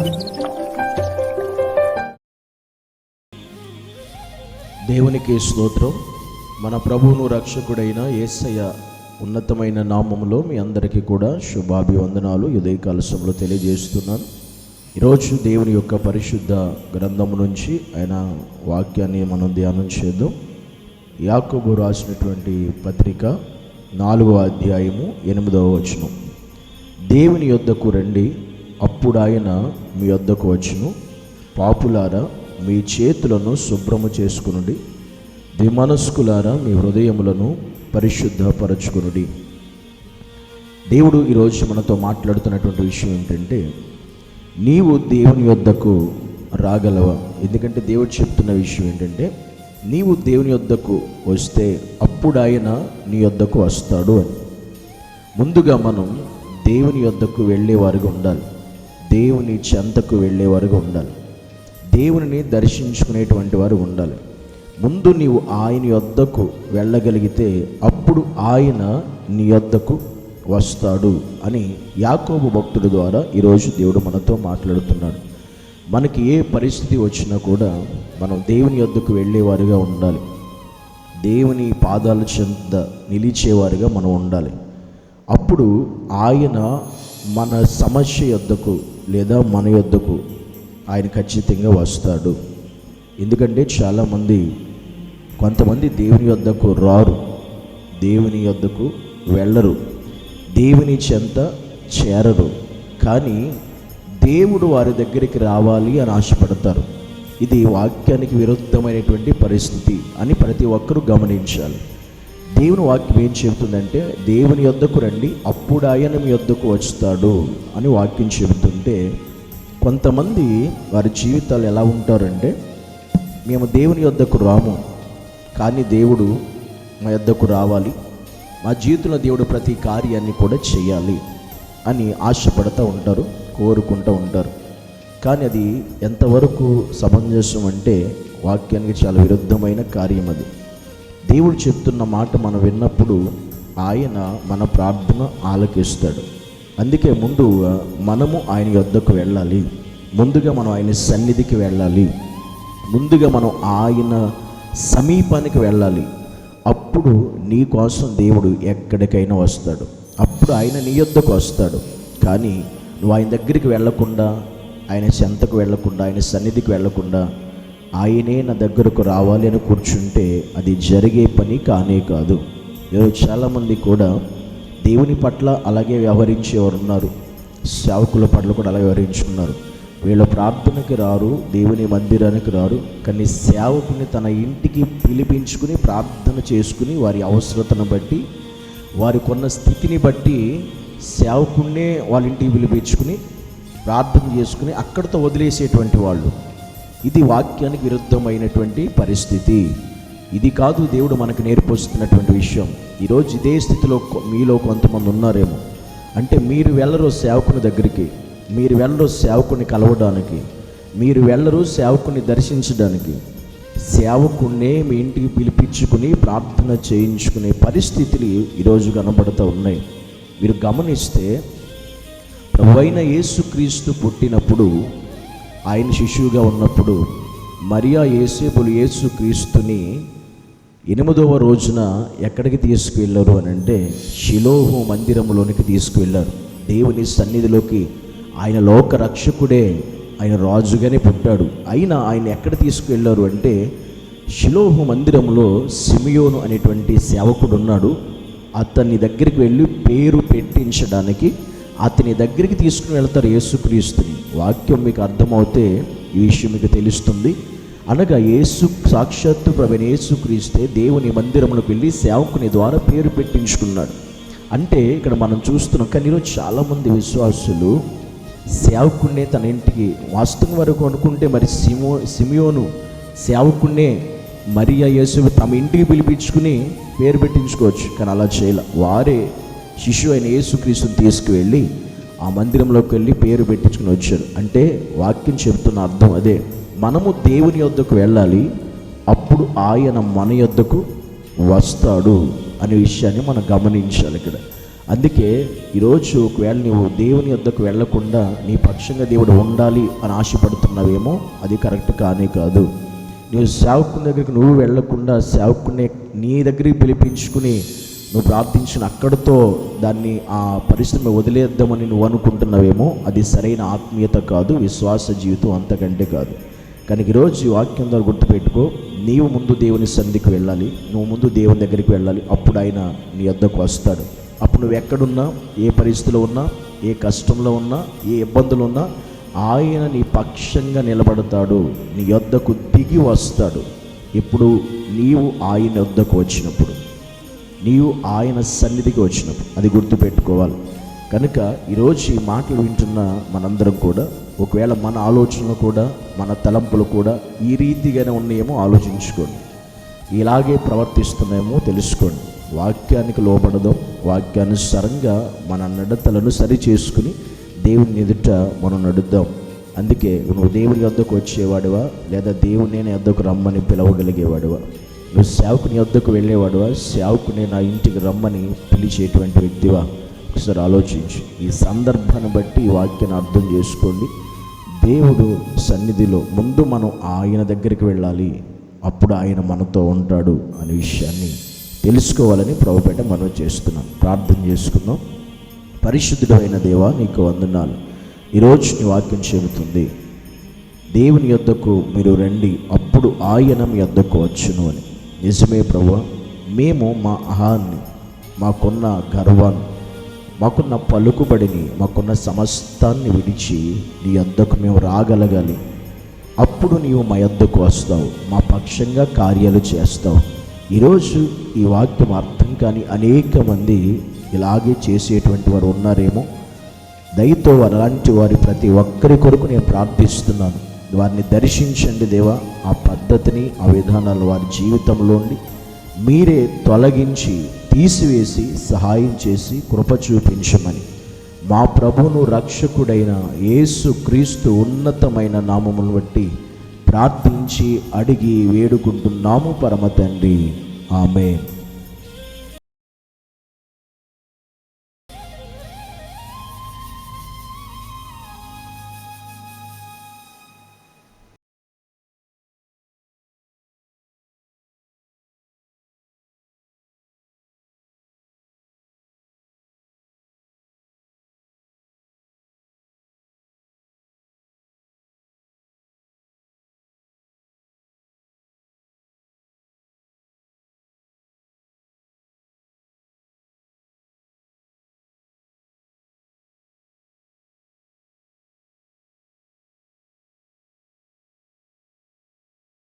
దేవునికి స్తోత్రం. మన ప్రభువును రక్షకుడైన యేసయ్య ఉన్నతమైన నామములో మీ అందరికీ కూడా శుభాభివందనాలు. ఉదయ కలశంలో తెలియజేస్తున్నాను. ఈరోజు దేవుని యొక్క పరిశుద్ధ గ్రంథము నుంచి ఆయన వాక్యాన్ని మనం ధ్యానం చేద్దాం. యాకోబు రాసినటువంటి పత్రిక నాలుగవ అధ్యాయము ఎనిమిదవ వచనం. దేవుని యొద్దకు రండి అప్పుడు ఆయన మీ వద్దకు వచ్చును. పాపులారా మీ చేతులను శుభ్రము చేసుకునుడి. ద్విమనస్కులారా మీ హృదయములను పరిశుద్ధపరచుకునుడి. దేవుడు ఈరోజు మనతో మాట్లాడుతున్నటువంటి విషయం ఏంటంటే నీవు దేవుని యొద్దకు రాగలవా? ఎందుకంటే దేవుడు చెప్తున్న విషయం ఏంటంటే నీవు దేవుని యొద్దకు వస్తే అప్పుడు ఆయన నీ యొద్దకు వస్తాడు అని. ముందుగా మనం దేవుని యొద్దకు వెళ్ళేవారిగా ఉండాలి. దేవుని చెంతకు వెళ్ళేవారుగా ఉండాలి. దేవుని దర్శించుకునేటువంటి వారు ఉండాలి. ముందు నీవు ఆయన యొద్దకు వెళ్ళగలిగితే అప్పుడు ఆయన నీ యొద్దకు వస్తాడు అని యాకోబు భక్తుడి ద్వారా ఈరోజు దేవుడు మనతో మాట్లాడుతున్నాడు. మనకి ఏ పరిస్థితి వచ్చినా కూడా మనం దేవుని యొద్దకు వెళ్ళేవారుగా ఉండాలి. దేవుని పాదాల చెంత నిలిచేవారుగా మనం ఉండాలి. అప్పుడు ఆయన మన సమస్య యొద్దకు లేదా మన యొద్దకు ఆయన ఖచ్చితంగా వస్తాడు. ఎందుకంటే చాలామంది కొంతమంది దేవుని యొద్దకు రారు దేవుని యొద్దకు వెళ్ళరు దేవుని చెంత చేరరు. కానీ దేవుడు వారి దగ్గరికి రావాలి అని ఆశపడతారు. ఇది వాక్యానికి విరుద్ధమైనటువంటి పరిస్థితి అని ప్రతి ఒక్కరూ గమనించాలి. దేవుని వాక్యం ఏం చెబుతుందంటే దేవుని యొద్దకు రండి అప్పుడు ఆయన మీ యొద్దకు వస్తాడు అని వాక్యం చెబుతుంటే కొంతమంది వారి జీవితాలు ఎలా ఉంటారంటే మేము దేవుని యొద్దకు రాము కానీ దేవుడు మా యొద్దకు రావాలి మా జీవితంలో దేవుడు ప్రతి కార్యాన్ని కూడా చేయాలి అని ఆశపడుతూ ఉంటారు కోరుకుంటూ ఉంటారు. కానీ అది ఎంతవరకు సమంజసం అంటే వాక్యానికి చాలా విరుద్ధమైన కార్యం అది. దేవుడు చెప్తున్న మాట మనం విన్నప్పుడు ఆయన మన ప్రార్థన ఆలకిస్తాడు. అందుకే ముందు మనము ఆయన యొద్దకు వెళ్ళాలి. ముందుగా మనం ఆయన సన్నిధికి వెళ్ళాలి. ముందుగా మనం ఆయన సమీపానికి వెళ్ళాలి. అప్పుడు నీ కోసం దేవుడు ఎక్కడికైనా వస్తాడు. అప్పుడు ఆయన నీ యొద్దకు వస్తాడు. కానీ నువ్వు ఆయన దగ్గరికి వెళ్ళకుండా ఆయన చెంతకు వెళ్ళకుండా ఆయన సన్నిధికి వెళ్ళకుండా ఆయనే నా దగ్గరకు రావాలి అని కూర్చుంటే అది జరిగే పని కానే కాదు. ఈరోజు చాలామంది కూడా దేవుని పట్ల అలాగే వ్యవహరించేవారు ఉన్నారు సేవకుల పట్ల కూడా అలా వ్యవహరించుకున్నారు. వీళ్ళ ప్రార్థనకి రారు దేవుని మందిరానికి రారు కానీ సేవకుని తన ఇంటికి పిలిపించుకుని ప్రార్థన చేసుకుని వారి అవసరతను బట్టి వారి కొన్న స్థితిని బట్టి సేవకున్నే వాళ్ళ ఇంటికి పిలిపించుకుని ప్రార్థన చేసుకుని అక్కడితో వదిలేసేటువంటి వాళ్ళు. ఇది వాక్యానికి విరుద్ధమైనటువంటి పరిస్థితి. ఇది కాదు దేవుడు మనకు నేర్పిస్తున్నటువంటి విషయం. ఈరోజు ఇదే స్థితిలో మీలో కొంతమంది ఉన్నారేమో. అంటే మీరు వెళ్ళరు సేవకుని దగ్గరికి. మీరు వెళ్ళరు సేవకుని కలవడానికి. మీరు వెళ్ళరు సేవకుని దర్శించడానికి. సేవకున్నే మీ ఇంటికి పిలిపించుకుని ప్రార్థన చేయించుకునే పరిస్థితులు ఈరోజు కనబడుతూ ఉన్నాయి. మీరు గమనిస్తే ప్రభువైన యేసుక్రీస్తు పుట్టినప్పుడు ఆయన శిశువుగా ఉన్నప్పుడు మరియా యేసేపులు యేసుక్రీస్తుని ఎనిమిదవ రోజున ఎక్కడికి తీసుకువెళ్ళారు అని అంటే శిలోహు మందిరంలోనికి తీసుకువెళ్ళారు. దేవుని సన్నిధిలోకి ఆయన లోక రక్షకుడే ఆయన రాజుగానే పుట్టాడు. అయినా ఆయన ఎక్కడ తీసుకువెళ్ళారు అంటే శిలోహు మందిరంలో సిమియోను అనేటువంటి సేవకుడు ఉన్నాడు. అతని దగ్గరికి వెళ్ళి పేరు పెట్టించడానికి అతని దగ్గరికి తీసుకుని వెళ్తారు యేసుక్రీస్తుని. వాక్యం మీకు అర్థమవుతే ఈ విషయం మీకు తెలుస్తుంది. అనగా యేసు సాక్షాత్తు ప్రభుని యేసుక్రీస్తే దేవుని మందిరంలోకి వెళ్ళి సేవకుని ద్వారా పేరు పెట్టించుకున్నాడు. అంటే ఇక్కడ మనం చూస్తున్నాం కానీ ఈరోజు చాలామంది విశ్వాసులు సేవకున్నే తన ఇంటికి వాస్తవం వరకు అనుకుంటే మరి సిమో సిమియోను సేవకున్నే మరియా యేసు తమ ఇంటికి పిలిపించుకుని పేరు పెట్టించుకోవచ్చు. కానీ అలా చేయాల. వారే శిశువు అయిన యేసుక్రీస్తుని తీసుకువెళ్ళి ఆ మందిరంలోకి వెళ్ళి పేరు పెట్టించుకుని వచ్చారు. అంటే వాక్యం చెబుతున్న అర్థం అదే. మనము దేవుని యొద్దకు వెళ్ళాలి అప్పుడు ఆయన మన యొద్దకు వస్తాడు అనే విషయాన్ని మనం గమనించాలి ఇక్కడ. అందుకే ఈరోజు ఒకవేళ నువ్వు దేవుని యొద్దకు వెళ్ళకుండా నీ పక్షంగా దేవుడు ఉండాలి అని ఆశపడుతున్నావేమో అది కరెక్ట్ కానే కాదు. నువ్వు సేవకుని దగ్గరికి నువ్వు వెళ్ళకుండా సేవకుని నీ దగ్గరికి పిలిపించుకుని నువ్వు ప్రార్థించిన అక్కడితో దాన్ని ఆ పరిస్థితిని వదిలేద్దామని నువ్వు అనుకుంటున్నావేమో అది సరైన ఆత్మీయత కాదు విశ్వాస జీవితం అంతకంటే కాదు. కానీ ఈరోజు ఈ వాక్యం ద్వారా గుర్తుపెట్టుకో నీవు ముందు దేవుని సంధికి వెళ్ళాలి నువ్వు ముందు దేవుని దగ్గరికి వెళ్ళాలి అప్పుడు ఆయన నీ వద్దకు వస్తాడు. అప్పుడు నువ్వు ఎక్కడున్నా ఏ పరిస్థితిలో ఉన్నా ఏ కష్టంలో ఉన్నా ఏ ఇబ్బందులు ఉన్నా ఆయన నీ పక్షంగా నిలబడతాడు నీ యొద్దకు దిగి వస్తాడు. ఇప్పుడు నీవు ఆయన వద్దకు వచ్చినప్పుడు. నీవు ఆయన సన్నిధికి వచ్చినప్పుడు. అది గుర్తుపెట్టుకోవాలి. కనుక ఈరోజు ఈ మాటలు వింటున్న మనందరం కూడా ఒకవేళ మన ఆలోచనలు కూడా మన తలంపులు కూడా ఈ రీతిగానే ఉన్నాయేమో ఆలోచించుకోండి. ఇలాగే ప్రవర్తిస్తున్నామో తెలుసుకోండి. వాక్యానికి లోపడదాం వాక్యానుసారంగా మన నడతలను సరి చేసుకుని దేవుని ఎదుట మనం నడుద్దాం. అందుకే నువ్వు దేవుని వద్దకు వచ్చేవాడివా? లేదా దేవుని నేను వద్దకు రమ్మని పిలవగలిగేవాడివా? నువ్వు సేవకుని వద్దకు వెళ్ళేవాడువా? సేవకుని నా ఇంటికి రమ్మని పిలిచేటువంటి వ్యక్తివా? ఒకసారి ఆలోచించు. ఈ సందర్భాన్ని బట్టి ఈ వాక్యాన్ని అర్థం చేసుకోండి. దేవుడు సన్నిధిలో ముందు మనం ఆయన దగ్గరికి వెళ్ళాలి. అప్పుడు ఆయన మనతో ఉంటాడు అనే విషయాన్ని తెలుసుకోవాలని ప్రభుపేట మనం చేస్తున్నాం. ప్రార్థన చేసుకుందాం. పరిశుద్ధుడు అయిన దేవా నీకు వందనాలు. ఈరోజు నీ వాక్యం చెబుతుంది దేవుని యొద్దకు మీరు రండి అప్పుడు ఆయన మీ యొద్దకు వచ్చును అని. నిజమే ప్రభు మేము మా అహాన్ని మాకున్న గర్వాన్ని మాకున్న పలుకుబడిని మాకున్న సమస్తాన్ని విడిచి నీ అద్దకు మేము రాగలగాలి. అప్పుడు నీవు మా అద్దకు వస్తావు మా పక్షంగా కార్యాలు చేస్తావు. ఈరోజు ఈ వాక్యం అర్థం కాని అనేక మంది ఇలాగే చేసేటువంటి వారు ఉన్నారేమో. దయతో అలాంటి వారి ప్రతి ఒక్కరి కొరకు నేను ప్రార్థిస్తున్నాను. వారిని దర్శించండి దేవా. ఆ పద్ధతిని ఆ విధానాలు వారి జీవితంలోండి మీరే తొలగించి తీసివేసి సహాయం చేసి కృప చూపించమని. మా ప్రభును రక్షకుడైన యేసు క్రీస్తు ఉన్నతమైన నామమును బట్టి ప్రార్థించి అడిగి వేడుకుంటున్నాము పరమ తండ్రి. ఆమె